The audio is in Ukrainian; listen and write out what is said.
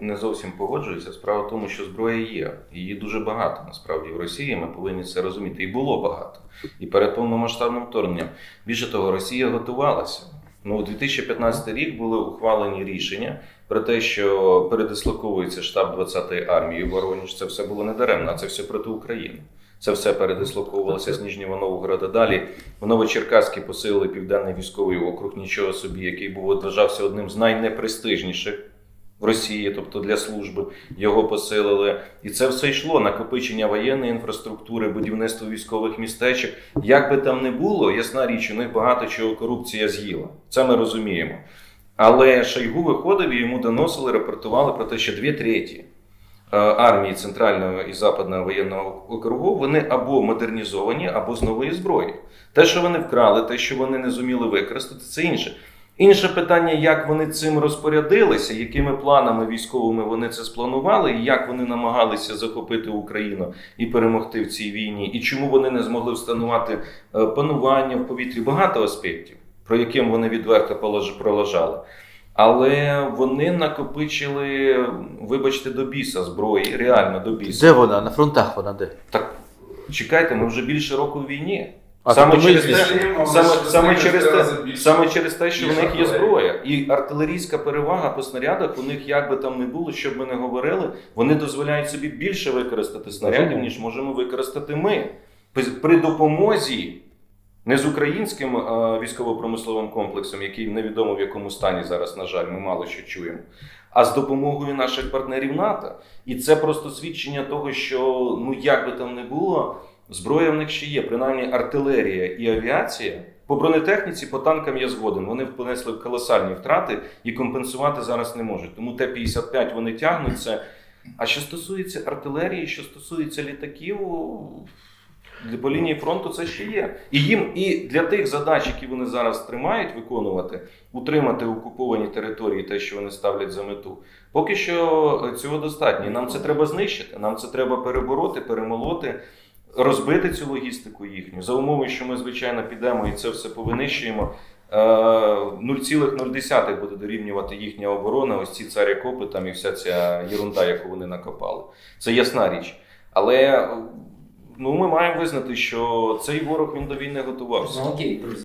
не зовсім погоджуюся. Справа в тому, що зброя є. Її дуже багато насправді в Росії. Ми повинні це розуміти. І було багато. І перед повномасштабним вторгненням. Більше того, Росія готувалася. Ну, у 2015 рік були ухвалені рішення про те, що передислоковується штаб 20-ї армії в Воронеж. Це все було недаремно, а це все проти України. Це все передислоковувалося з Ніжнього Новгорода. Далі в Новочеркаській посилили південний військовий округ, нічого собі, який був вважався одним з найнепрестижніших в Росії, тобто для служби. Його посилили. І це все йшло накопичення воєнної інфраструктури, будівництво військових містечок. Як би там не було, ясна річ, у них багато чого корупція з'їла. Це ми розуміємо. Але Шойгу виходив і йому доносили, рапортували про те, що дві треті е, армії Центрального і Западного воєнного округу вони або модернізовані, або з нової зброї. Те, що вони вкрали, те, що вони не зуміли використати, це інше. Інше питання, як вони цим розпорядилися, якими планами військовими вони це спланували, і як вони намагалися захопити Україну і перемогти в цій війні, і чому вони не змогли встановити е, панування в повітрі. Багато аспектів, про яким вони відверто пролежали. Але вони накопичили, вибачте, до біса зброї, реально до біса. Де вона? На фронтах вона де? Так чекайте, ми вже більше року в війні. А, саме, через те, звільнимо, саме, саме, через те, саме через те, що в них є зброя. І артилерійська перевага по снарядах у них як би там не було, щоб ми не говорили, вони дозволяють собі більше використати снарядів, ніж можемо використати ми. При- При допомозі не з українським е, військово-промисловим комплексом, який невідомо в якому стані зараз, на жаль, ми мало що чуємо, а з допомогою наших партнерів НАТО. І це просто свідчення того, що ну як би там не було, зброя в них ще є, принаймні артилерія і авіація. По бронетехніці, по танкам я згоден. Вони понесли колосальні втрати і компенсувати зараз не можуть. Тому Т-55 вони тягнуться. А що стосується артилерії, що стосується літаків, по лінії фронту це ще є. І їм і для тих задач, які вони зараз тримають виконувати, утримати окуповані території, те, що вони ставлять за мету. Поки що цього достатньо. Нам це треба знищити. Нам це треба перебороти, перемолоти, розбити цю логістику їхню за умови, що ми звичайно підемо і це все повинищуємо. Е, 0,0 буде дорівнювати їхня оборона, ось ці царі копи там і вся ця єрунда, яку вони накопали. Це ясна річ. Але е, ну, ми маємо визнати, що цей ворог він до війни готувався. Ну окей.